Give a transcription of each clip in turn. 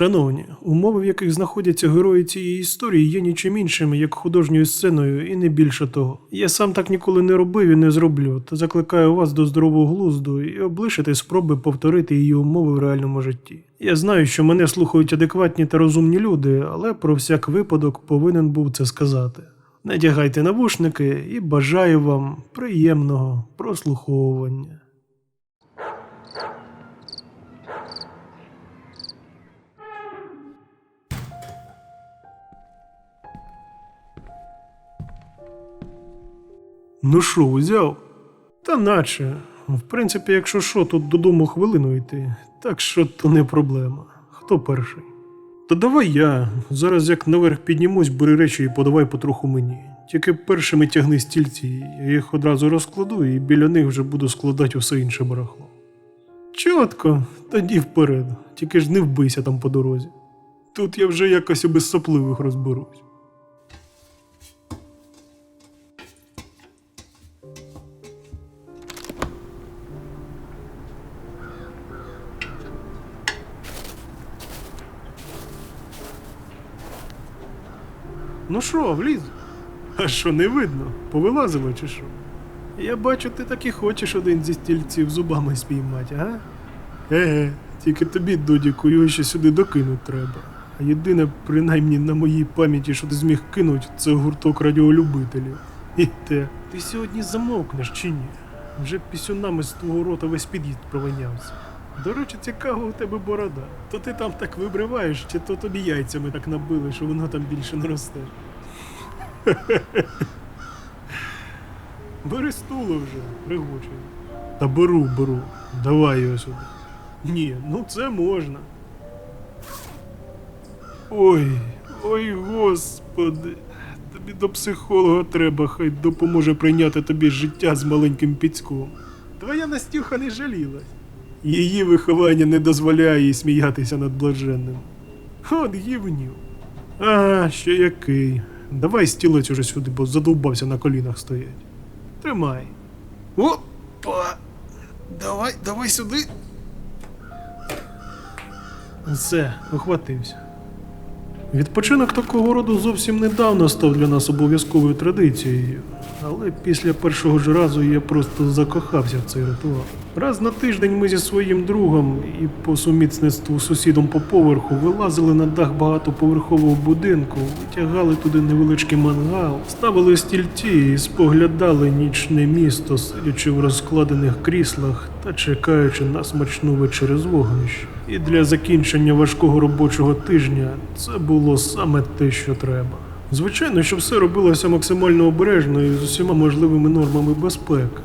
Шановні, умови, в яких знаходяться герої цієї історії, є нічим іншим, як художньою сценою, і не більше того. Я сам так ніколи не робив і не зроблю, та закликаю вас до здорового глузду і облишити спроби повторити її умови в реальному житті. Я знаю, що мене слухають адекватні та розумні люди, але про всяк випадок повинен був це сказати. Надягайте навушники і бажаю вам приємного прослуховування. Ну що, узяв? Та наче. В принципі, якщо що, тут додому хвилину йти, так що то не проблема. Хто перший? Та давай я. Зараз як наверх піднімусь, бери речі і подавай потроху мені. Тільки першими тягни стільці, я їх одразу розкладу і біля них вже буду складати усе інше барахло. Чотко, тоді вперед, тільки ж не вбийся там по дорозі. Тут я вже якось і без сопливих розберусь. Ну що, вліз? А що не видно? Повилазило чи що? Я бачу, ти так і хочеш один зі стільців зубами спіймати, а? Еге, тільки тобі, Додіку, його ще сюди докинуть треба. А єдине, принаймні на моїй пам'яті, що ти зміг кинуть, це гурток радіолюбителів. І те. Ти сьогодні замовкнеш чи ні? Вже пісюнами з твого рота весь під'їзд провинявся. До речі, цікаво у тебе борода. То ти там так вибриваєш, чи то тобі яйцями так набили, що воно там більше не росте. Бери стуло вже, пригучуй. Та беру, беру. Давай його сюди. Ні, ну це можна. Ой, ой, господи. Тобі до психолога треба, хай допоможе прийняти тобі життя з маленьким піцьком. Твоя Настюха не жалілась. Її виховання не дозволяє їй сміятися над блаженним. От гівню. А, ще який. Давай стілець уже сюди, бо задовбався на колінах стоять. Тримай. Опа! Давай, давай сюди. Все, ухватився. Відпочинок такого роду зовсім недавно став для нас обов'язковою традицією, але після першого ж разу я просто закохався в цей ритуал. Раз на тиждень ми зі своїм другом і по сумісництву сусідом по поверху вилазили на дах багатоповерхового будинку, витягали туди невеличкий мангал, ставили стільці і споглядали нічне місто, сидячи в розкладених кріслах та чекаючи на смачну вечерю з вогнища. І для закінчення важкого робочого тижня це було саме те, що треба. Звичайно, що все робилося максимально обережно і з усіма можливими нормами безпеки.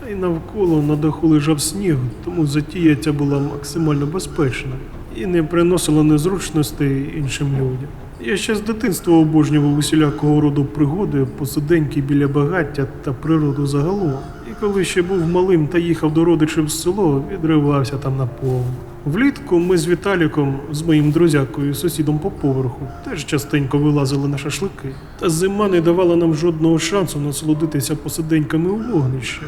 Та й навколо на даху лежав сніг, тому затія ця була максимально безпечна і не приносила незручностей іншим людям. Я ще з дитинства обожнював усілякого роду пригоди, посиденьки біля багаття та природу загалом. І коли ще був малим та їхав до родичів в село, відривався там на повну. Влітку ми з Віталіком, з моїм друзякою, сусідом по поверху, теж частенько вилазили на шашлики. Та зима не давала нам жодного шансу насолодитися посиденьками у вогнище.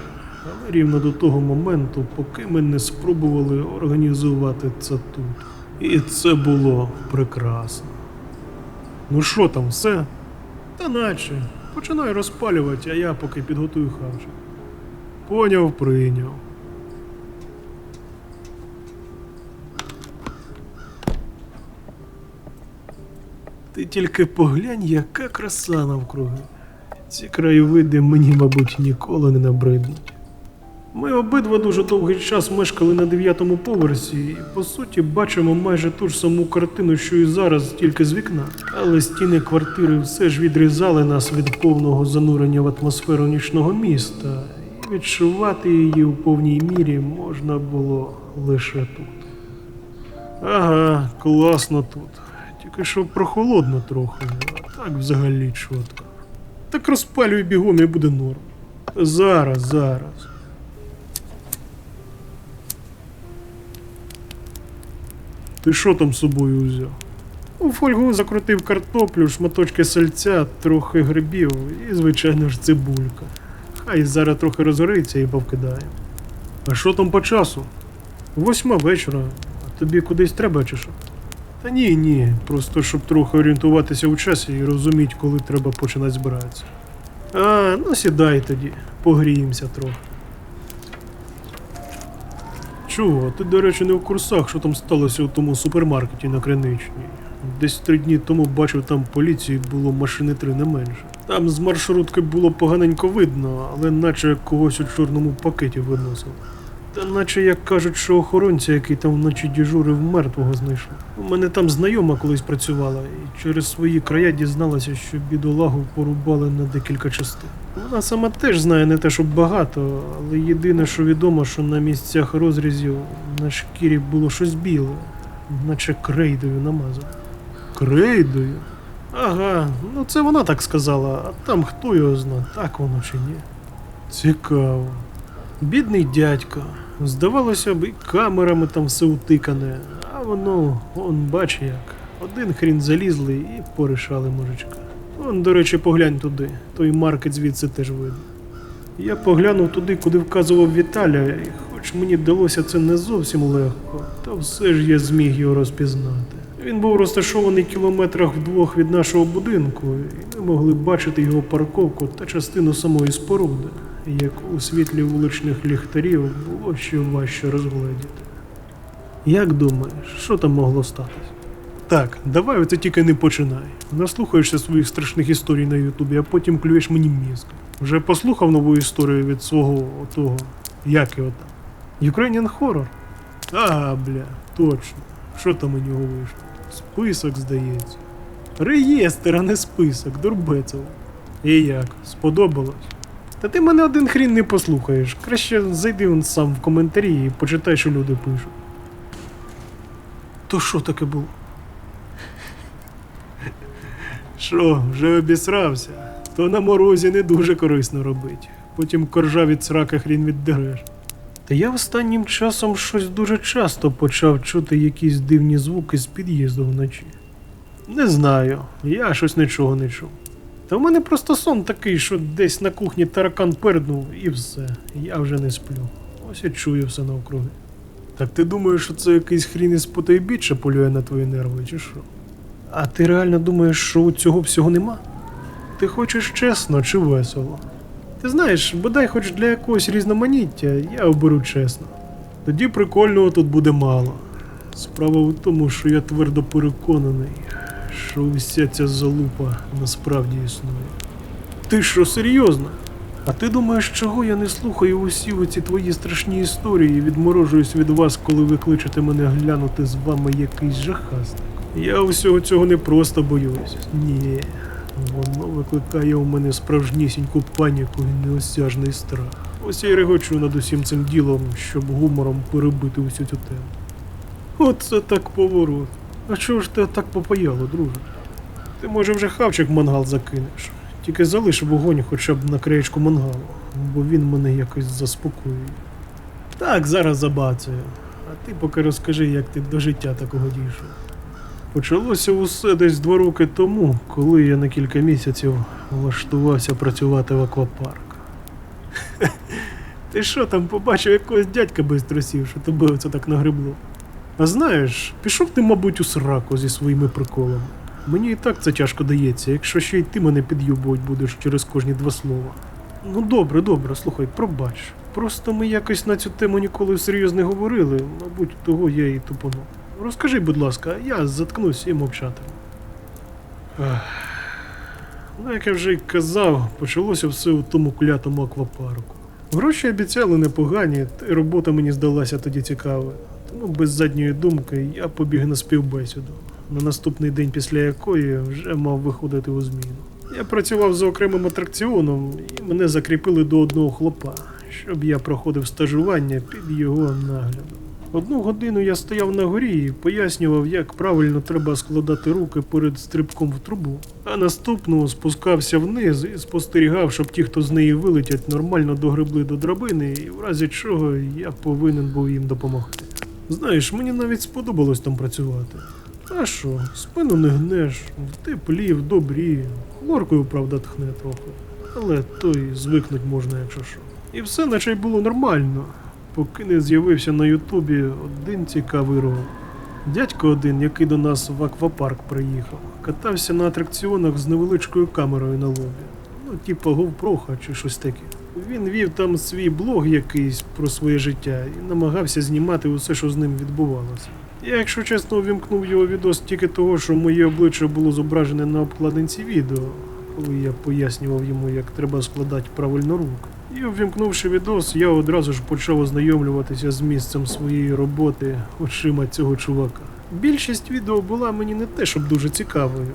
Але рівно до того моменту, поки ми не спробували організувати це тут. І це було прекрасно. Ну що там, все? Та наче. Починай розпалювати, а я поки підготую хавчик. Поняв, прийняв. Ти тільки поглянь, яка краса навкруги. Ці краєвиди мені, мабуть, ніколи не набриднуть. Ми обидва дуже довгий час мешкали на дев'ятому поверсі і, по суті, бачимо майже ту ж саму картину, що і зараз, тільки з вікна. Але стіни квартири все ж відрізали нас від повного занурення в атмосферу нічного міста, і відчувати її у повній мірі можна було лише тут. Ага, класно тут. Тільки що прохолодно трохи, а так взагалі чітко. Так розпалюй бігом і буде норм. Зараз, зараз. Ти що там з собою взяв? У фольгу закрутив картоплю, шматочки сальця, трохи грибів і, звичайно ж, цибулька. Хай зараз трохи розгориться і повкидає. А що там по часу? Восьма вечора. А тобі кудись треба чи що? Та ні, ні, просто щоб трохи орієнтуватися у часі і розуміти, коли треба починати збиратися. А, ну сідай тоді, погріємося трохи. Чого? Ти, до речі, не в курсах, що там сталося у тому супермаркеті на Криничній. Десь три дні тому бачив там поліції було машини три не менше. Там з маршрутки було поганенько видно, але наче когось у чорному пакеті виносив. Та наче як кажуть, що охоронця, який там вночі дежурив, мертвого знайшов. У мене там знайома колись працювала, і через свої края дізналася, що бідолагу порубали на декілька частин. Вона сама теж знає не те, щоб багато, але єдине, що відомо, що на місцях розрізів на шкірі було щось біле, наче крейдою намазано. Крейдою? Ага, ну це вона так сказала, а там хто його зна, так воно чи ні. Цікаво. Бідний дядько. Здавалося б, і камерами там все утикане, а воно, он бач як. Один хрін залізли і порішали мужичка. Он, до речі, поглянь туди, той маркет звідси теж видно. Я поглянув туди, куди вказував Віталя, і хоч мені вдалося це не зовсім легко, та все ж я зміг його розпізнати. Він був розташований кілометрах вдвох від нашого будинку, і ми могли бачити його парковку та частину самої споруди, яку у світлі вуличних ліхтарів було ще важче розгледіти. Як думаєш, що там могло статись? Так, давай оце тільки не починай. Наслухаєшся своїх страшних історій на Ютубі, а потім клюєш мені мізки. Вже послухав нову історію від свого отого. Як його там? Ukrainian Horror? Ага, бля, точно. Що там у нього вийшло? Список, здається. Реєстр, а не список, Дурбецов. І як? Сподобалось? Та ти мене один хрін не послухаєш. Краще зайди он сам в коментарі і почитай, що люди пишуть. То що таке було? Що, вже обісрався? То на морозі не дуже корисно робить. Потім коржа від срака хрін віддереш. Та я останнім часом щось дуже часто почав чути якісь дивні звуки з під'їзду вночі. Не знаю, я щось нічого не чув. Та в мене просто сон такий, що десь на кухні таракан перднув і все. Я вже не сплю. Ось я чую все навкруги. Так ти думаєш, що це якийсь хрін із потайбіччя полює на твої нерви, чи що? А ти реально думаєш, що у цього всього нема? Ти хочеш чесно чи весело? Ти знаєш, бодай хоч для якогось різноманіття я оберу чесно. Тоді прикольного тут буде мало. Справа в тому, що я твердо переконаний, що вся ця залупа насправді існує. Ти що, серйозно? А ти думаєш, чого я не слухаю усі оці твої страшні історії і відморожуюсь від вас, коли ви кличете мене глянути з вами якийсь жахастик? Я усього цього не просто боюсь. Ні. Воно викликає у мене справжнісіньку паніку і неосяжний страх. Ось я й регочу над усім цим ділом, щоб гумором перебити усю цю тему. Оце так поворот. А чого ж ти так попаяло, друже? Ти може вже хавчик в мангал закинеш. Тільки залиш вогонь хоча б на краєчку мангалу, бо він мене якось заспокоює. Так, зараз забацаю. А ти поки розкажи, як ти до життя такого дійшов. Почалося усе десь два роки тому, коли я на кілька місяців влаштувався працювати в аквапарк. Ти що там побачив якогось дядька без трусів, що тебе оце так нагребло? А знаєш, пішов ти, мабуть, у сраку зі своїми приколами. Мені і так це тяжко дається, якщо ще й ти мене під'юбувати будеш через кожні два слова. Ну добре, добре, слухай, пробач. Просто ми якось на цю тему ніколи серйозно не говорили, мабуть, того я і тупонув. Розкажи, будь ласка, я заткнусь і мовчатиму. Ну, як я вже й казав, почалося все у тому клятому аквапарку. Гроші обіцяли непогані, та й робота мені здалася тоді цікавою. Тому без задньої думки я побіг на співбесіду, на наступний день після якої вже мав виходити у зміну. Я працював за окремим атракціоном, і мене закріпили до одного хлопа, щоб я проходив стажування під його наглядом. Одну годину я стояв на горі і пояснював, як правильно треба складати руки перед стрибком в трубу, а наступну спускався вниз і спостерігав, щоб ті, хто з неї вилетять, нормально догребли до драбини, і в разі чого я повинен був їм допомогти. Знаєш, мені навіть сподобалось там працювати. А що, спину не гнеш, в теплі, в добрі, хлоркою, правда, тхне трохи. Але то й звикнуть можна, якщо що. І все наче й було нормально, поки не з'явився на Ютубі один цікавий ролик. Дядько один, який до нас в аквапарк приїхав, катався на атракціонах з невеличкою камерою на лобі. Ну, типу GoPro чи щось таке. Він вів там свій блог якийсь про своє життя і намагався знімати усе, що з ним відбувалося. Я, якщо чесно, увімкнув його відос тільки того, що моє обличчя було зображене на обкладинці відео, коли я пояснював йому, як треба складати правильно руку. І увімкнувши відос, я одразу ж почав ознайомлюватися з місцем своєї роботи очима цього чувака. Більшість відео була мені не те, щоб дуже цікавою,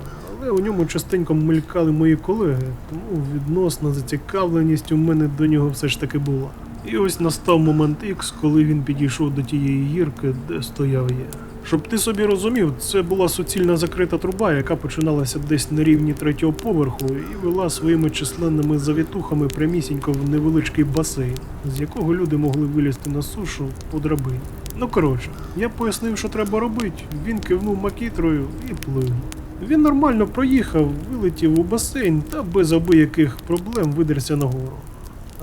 але у ньому частенько мелькали мої колеги, тому відносна зацікавленість у мене до нього все ж таки була. І ось настав момент Ікс, коли він підійшов до тієї гірки, де стояв я. Щоб ти собі розумів, це була суцільна закрита труба, яка починалася десь на рівні третього поверху і вела своїми численними завітухами прямісінько в невеличкий басейн, з якого люди могли вилізти на сушу по драбині. Ну коротше, я пояснив, що треба робити. Він кивнув макітрою і плив. Він нормально проїхав, вилетів у басейн та без абияких проблем видерся нагору.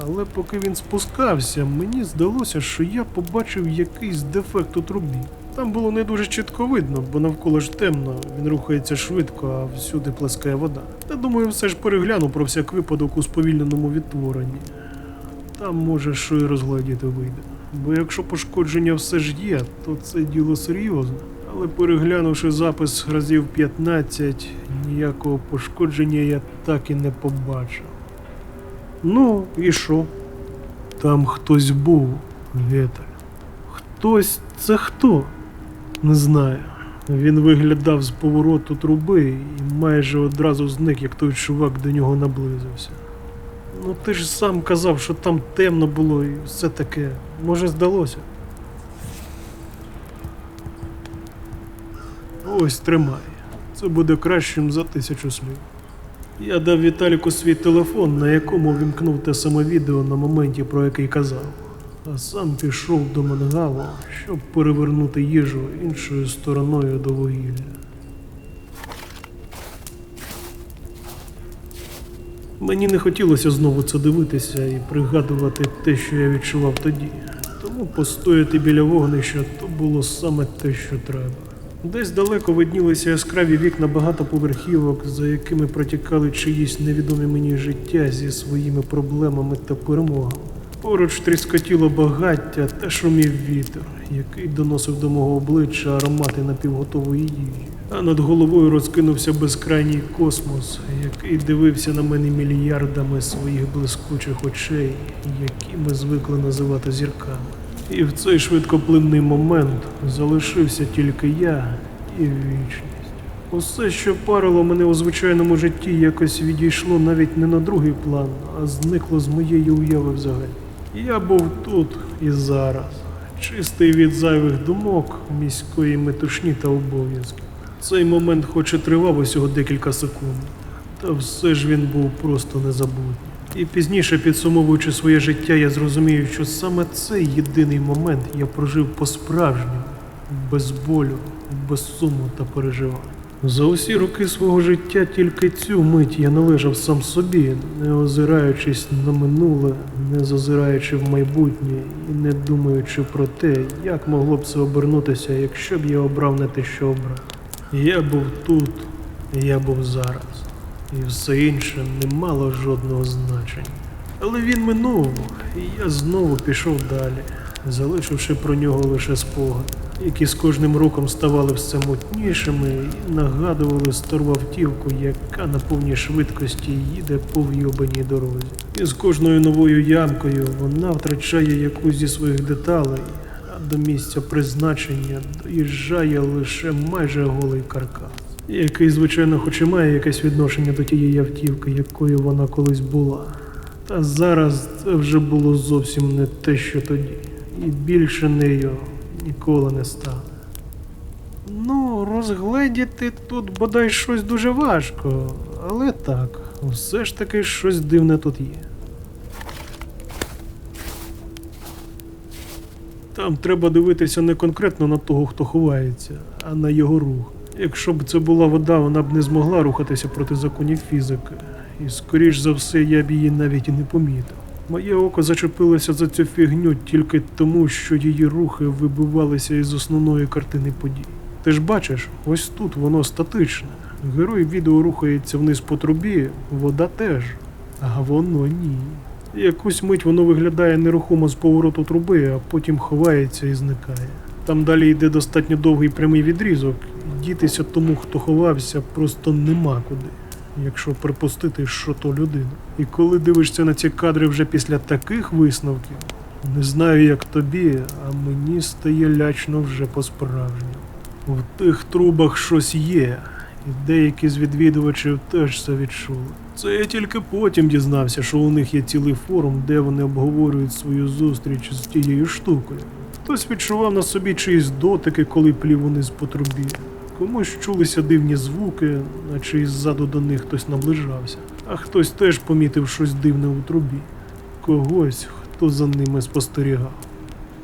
Але поки він спускався, мені здалося, що я побачив якийсь дефект у трубі. Там було не дуже чітко видно, бо навколо ж темно, він рухається швидко, а всюди плескає вода. Та думаю, все ж перегляну про всяк випадок у сповільненому відтворенні. Там може що і розглядіти вийде. Бо якщо пошкодження все ж є, то це діло серйозне. Але переглянувши запис разів 15, ніякого пошкодження я так і не побачив. Ну, і що? Там хтось був, Вітер. Хтось це хто? Не знаю. Він виглядав з повороту труби і майже одразу зник, як той чувак до нього наблизився. Ну ти ж сам казав, що там темно було і все таке. Може, здалося. Ось тримай. Це буде кращим за тисячу слів. Я дав Віталіку свій телефон, на якому вімкнув те саме відео на моменті, про який казав, а сам пішов до мангалу, щоб перевернути їжу іншою стороною до вугілля. Мені не хотілося знову це дивитися і пригадувати те, що я відчував тоді. Тому постояти біля вогнища то було саме те, що треба. Десь далеко виднілися яскраві вікна багатоповерхівок, за якими протікали чиїсь невідомі мені життя зі своїми проблемами та перемогами. Поруч тріскотіло багаття та шумів вітер, який доносив до мого обличчя аромати напівготової їжі. А над головою розкинувся безкрайній космос, який дивився на мене мільярдами своїх блискучих очей, які ми звикли називати зірками. І в цей швидкоплинний момент залишився тільки я і вічність. Усе, що парило мене у звичайному житті, якось відійшло навіть не на другий план, а зникло з моєї уяви взагалі. Я був тут і зараз, чистий від зайвих думок, міської метушні та обов'язків. Цей момент хоч і тривав усього декілька секунд, та все ж він був просто незабутній. І пізніше, підсумовуючи своє життя, я зрозумів, що саме цей єдиний момент я прожив по-справжньому, без болю, без суму та переживань. За усі роки свого життя тільки цю мить я належав сам собі, не озираючись на минуле, не зазираючи в майбутнє і не думаючи про те, як могло б це обернутися, якщо б я обрав не те, що обрав. Я був тут, я був зараз і все інше не мало жодного значення. Але він минув, і я знову пішов далі, залишивши про нього лише спогади, які з кожним роком ставали все мутнішими і нагадували стару автівку, яка на повній швидкості їде по вйобаній дорозі. І з кожною новою ямкою вона втрачає якусь зі своїх деталей, а до місця призначення доїжджає лише майже голий каркас який, звичайно, хоч і має якесь відношення до тієї автівки, якою вона колись була. Та зараз це вже було зовсім не те, що тоді, і більше нею ніколи не стане. Ну, розгледіти тут бодай щось дуже важко, але так, все ж таки щось дивне тут є. Там треба дивитися не конкретно на того, хто ховається, а на його рух. Якщо б це була вода, вона б не змогла рухатися проти законів фізики. І скоріш за все я б її навіть і не помітив. Моє око зачепилося за цю фігню тільки тому, що її рухи вибивалися із основної картини подій. Ти ж бачиш, ось тут воно статичне. Герой відео рухається вниз по трубі, вода теж. А воно ні. Якусь мить воно виглядає нерухомо з повороту труби, а потім ховається і зникає. Там далі йде достатньо довгий прямий відрізок, дітися тому, хто ховався, просто нема куди, якщо припустити, що то людина. І коли дивишся на ці кадри вже після таких висновків, не знаю, як тобі, а мені стає лячно вже по-справжньому. В тих трубах щось є, і деякі з відвідувачів теж це відчули. Це я тільки потім дізнався, що у них є цілий форум, де вони обговорюють свою зустріч з тією штукою. Хтось відчував на собі чиїсь дотики, коли плів униз по трубі. Комусь чулися дивні звуки, наче іззаду до них хтось наближався, а хтось теж помітив щось дивне у трубі. Когось, хто за ними спостерігав.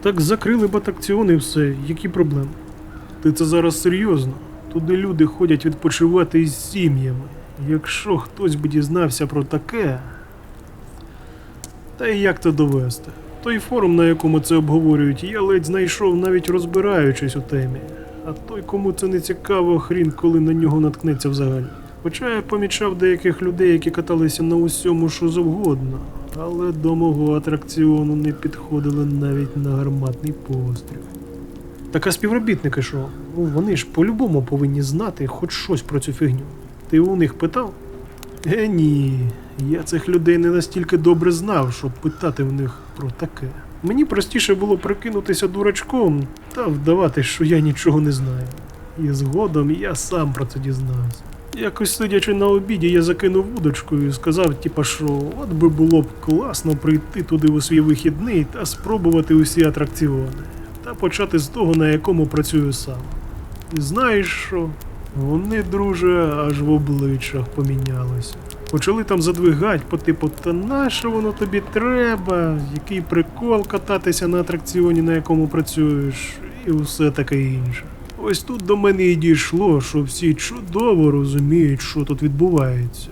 Так закрили батакціон і все, які проблеми? Ти це зараз серйозно? Туди люди ходять відпочивати із сім'ями. Якщо хтось би дізнався про таке. Та й як це довести? Той форум, на якому це обговорюють, я ледь знайшов, навіть розбираючись у темі. А той, кому це не цікаво, хрін коли на нього наткнеться взагалі. Хоча я помічав деяких людей, які каталися на усьому, що завгодно, але до мого атракціону не підходили навіть на гарматний постріл. Так а співробітники що? Ну, вони ж по-любому повинні знати хоч щось про цю фігню. Ти у них питав? Е, ні. Я цих людей не настільки добре знав, щоб питати в них про таке. Мені простіше було прикинутися дурачком та вдавати, що я нічого не знаю. І згодом я сам про це дізнався. Якось сидячи на обіді, я закинув вудочку і сказав, типа, що от би було б класно прийти туди у свій вихідний та спробувати усі атракціони, та почати з того, на якому працюю сам. І знаєш що? Вони, друже, аж в обличчях помінялися. Почали там задвигать по типу, та нащо воно тобі треба? Який прикол кататися на атракціоні, на якому працюєш, і все таке інше. Ось тут до мене і дійшло, що всі чудово розуміють, що тут відбувається,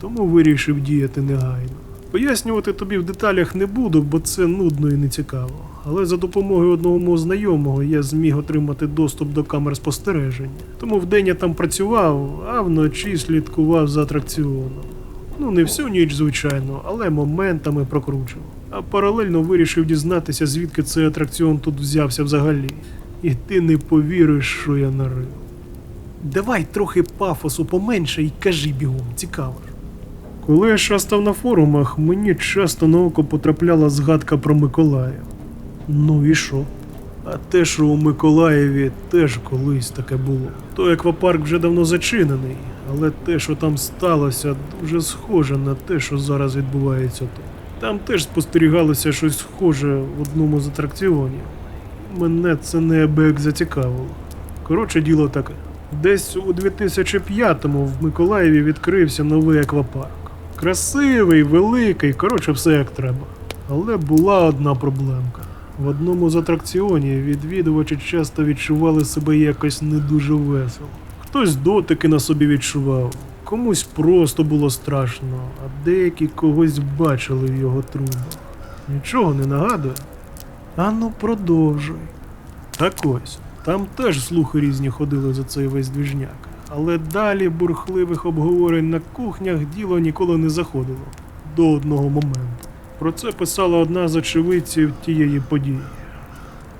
тому вирішив діяти негайно. Пояснювати тобі в деталях не буду, бо це нудно і нецікаво. Але за допомогою одного мого знайомого я зміг отримати доступ до камер спостереження. Тому вдень я там працював, а вночі слідкував за атракціоном. Ну, не всю ніч, звичайно, але моментами прокручував. А паралельно вирішив дізнатися, звідки цей атракціон тут взявся взагалі. І ти не повіриш, що я нарив. Давай трохи пафосу поменше і кажи бігом, цікаво ж. Коли я шастав на форумах, мені часто на око потрапляла згадка про Миколая. Ну і що? А те, що у Миколаєві теж колись таке було. Той аквапарк вже давно зачинений, але те, що там сталося, дуже схоже на те, що зараз відбувається тут. Там теж спостерігалося щось схоже в одному з атракціонів. Мене це неабияк зацікавило. Коротше, діло таке. Десь у 2005-му в Миколаєві відкрився новий аквапарк. Красивий, великий, коротше, все як треба. Але була одна проблемка. В одному з атракціонів відвідувачі часто відчували себе якось не дуже весело. Хтось дотики на собі відчував, комусь просто було страшно, а деякі когось бачили в його трубах. Нічого не нагадує? Ану, продовжуй. Так ось, там теж слухи різні ходили за цей весь двіжняк. Але далі бурхливих обговорень на кухнях діло ніколи не заходило до одного моменту. Про це писала одна з очевидців тієї події.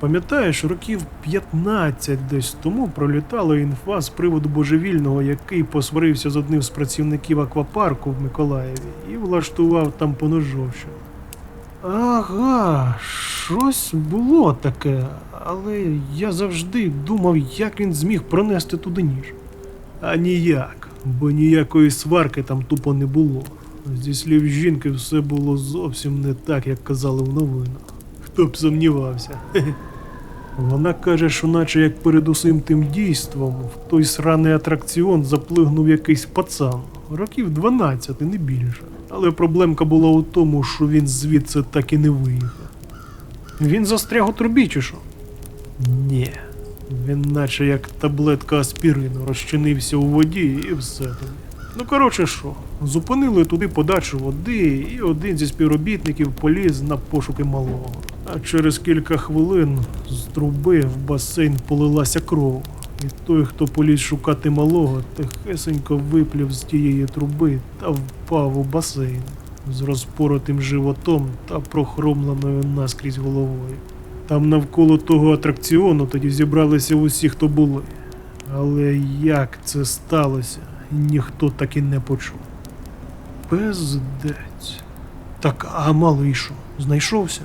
Пам'ятаєш, років 15 десь тому пролітала інфа з приводу божевільного, який посварився з одним з працівників аквапарку в Миколаєві і влаштував там поножовщину. Ага, щось було таке, але я завжди думав, як він зміг пронести туди ніж. А ніяк, бо ніякої сварки там тупо не було. Зі слів жінки, все було зовсім не так, як казали в новинах. Хто б сумнівався. Вона каже, що наче як перед усім тим дійством в той сраний атракціон заплигнув якийсь пацан, років 12, не більше. Але проблемка була у тому, що він звідси так і не виїхав. Він застряг у трубі чи що? Ні. Він наче як таблетка аспірину розчинився у воді і все тобі. Ну коротше що, зупинили туди подачу води, і один зі співробітників поліз на пошуки малого. А через кілька хвилин з труби в басейн полилася кров, І той, хто поліз шукати малого, тихесенько виплів з тієї труби та впав у басейн з розпоротим животом та прохромленою наскрізь головою. Там навколо того атракціону тоді зібралися усі, хто були. Але як це сталося, ніхто так і не почув. Пиздець. Так, а малий що, знайшовся?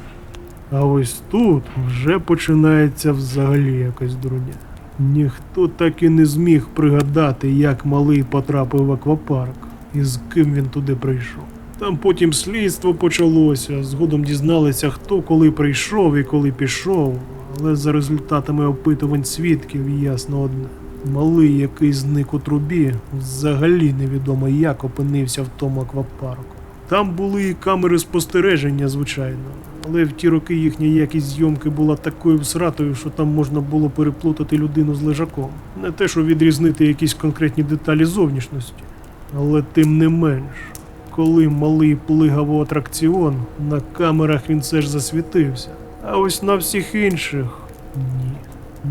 А ось тут вже починається взагалі якась дурня. Ніхто так і не зміг пригадати, як малий потрапив в аквапарк і з ким він туди прийшов. Там потім слідство почалося, згодом дізналися, хто коли прийшов і коли пішов, але за результатами опитувань свідків ясно одне. Малий, який зник у трубі, взагалі невідомо як опинився в тому аквапарку. Там були і камери спостереження, звичайно, але в ті роки їхня якість зйомки була такою всратою, що там можна було переплутати людину з лежаком. Не те, що відрізнити якісь конкретні деталі зовнішності. Але тим не менш, коли малий плигав у атракціон, на камерах він все ж засвітився. А ось на всіх інших ні.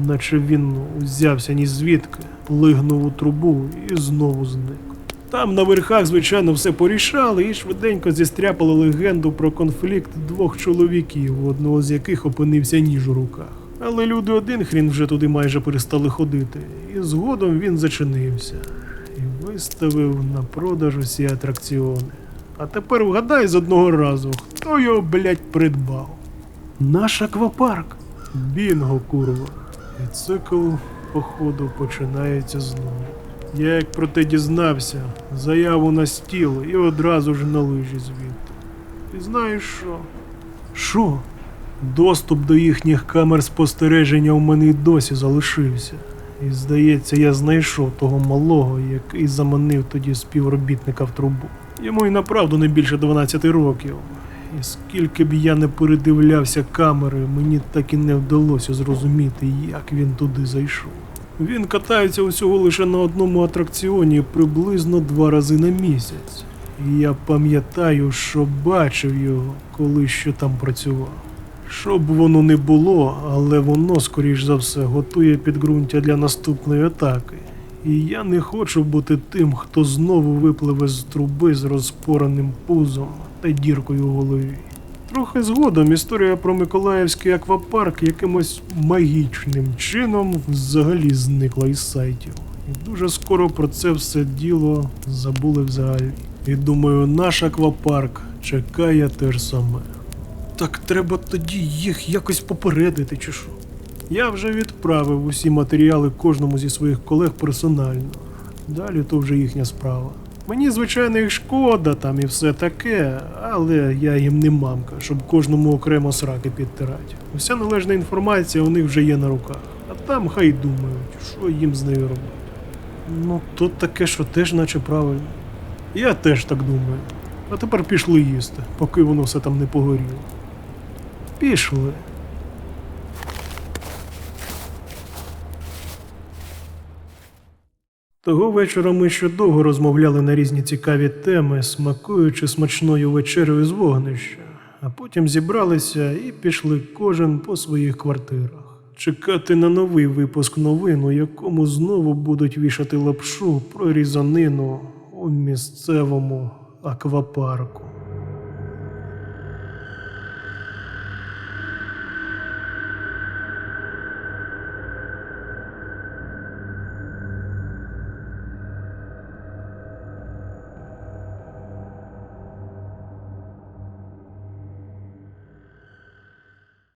Наче він узявся ні звідки, плигнув у трубу і знову зник. Там на верхах, звичайно, все порішали і швиденько зістряпали легенду про конфлікт двох чоловіків, одного з яких опинився ніж у руках. Але люди один хрін вже туди майже перестали ходити, і згодом він зачинився і виставив на продаж усі атракціони. А тепер вгадай з одного разу, хто його, блять, придбав. Наш аквапарк. Бінго, курва. І цикл, походу, починається знову. Я як про те дізнався, заяву на стіл і одразу ж на лижі звідти. І знаєш що? Що? Доступ до їхніх камер спостереження у мене й досі залишився. І здається, я знайшов того малого, який заманив тоді співробітника в трубу. Йому й направду не більше 12 років. І скільки б я не передивлявся камери, мені так і не вдалося зрозуміти, як він туди зайшов. Він катається усього лише на одному атракціоні приблизно два рази на місяць. І я пам'ятаю, що бачив його, коли ще там працював. Що б воно не було, але воно, скоріш за все, готує підґрунтя для наступної атаки. І я не хочу бути тим, хто знову випливе з труби з розпораним пузом та діркою в голові. Трохи згодом історія про Миколаївський аквапарк якимось магічним чином взагалі зникла із сайтів. І дуже скоро про це все діло забули взагалі. І думаю, наш аквапарк чекає те ж саме. Так треба тоді їх якось попередити, чи що? Я вже відправив усі матеріали кожному зі своїх колег персонально. Далі то вже їхня справа. Мені, звичайно, їх шкода там і все таке, але я їм не мамка, щоб кожному окремо сраки підтирати. Вся належна інформація у них вже є на руках, а там хай думають, що їм з нею робити. Ну, тут таке, що теж наче правильно. Я теж так думаю. А тепер пішли їсти, поки воно все там не погоріло. Пішли. Того вечора ми ще довго розмовляли на різні цікаві теми, смакуючи смачною вечерею з вогнища, а потім зібралися і пішли кожен по своїх квартирах. Чекати на новий випуск новин, у якому знову будуть вішати лапшу про різанину у місцевому аквапарку.